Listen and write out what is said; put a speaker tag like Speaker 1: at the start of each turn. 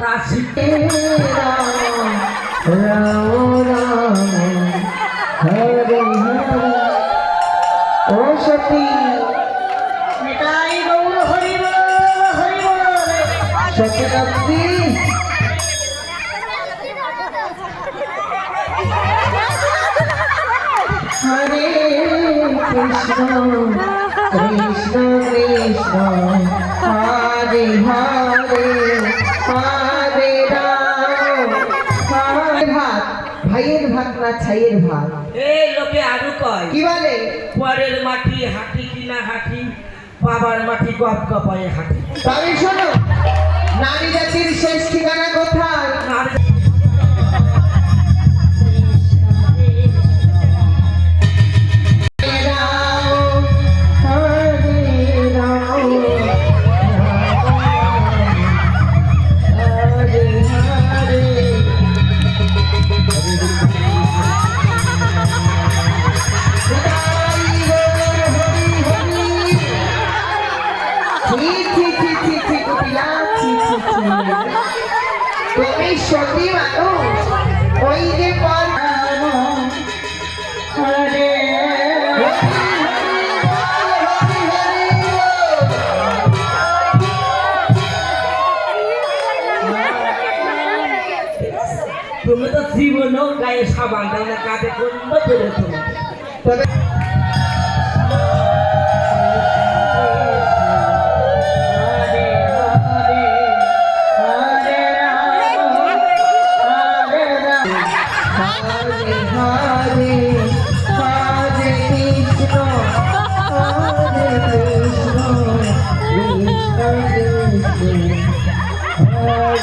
Speaker 1: কাশিতে
Speaker 2: রাম রাম হরে হরে। ও সতী।
Speaker 1: নিতাই গৌর হরিব হরিব
Speaker 2: সত্যি হরে কৃষ্ণ কৃষ্ণ কৃষ্ণ। হরে হরে ভাত। ভাইয়ের ভাত না ছাইয়ের ভাত?
Speaker 1: এই লোকে আরও কয়।
Speaker 2: কি বলে?
Speaker 1: পরের মাটি হাঁটি কিনা হাঁটি বাবার মাটি গপ গপায়ে হাঁটি।
Speaker 2: তবে শোনো সতী মানুষ ওই যে পর
Speaker 1: তুমি তো জীবনেও গায়ে সাবান না কাঁধে কোনো
Speaker 2: তবে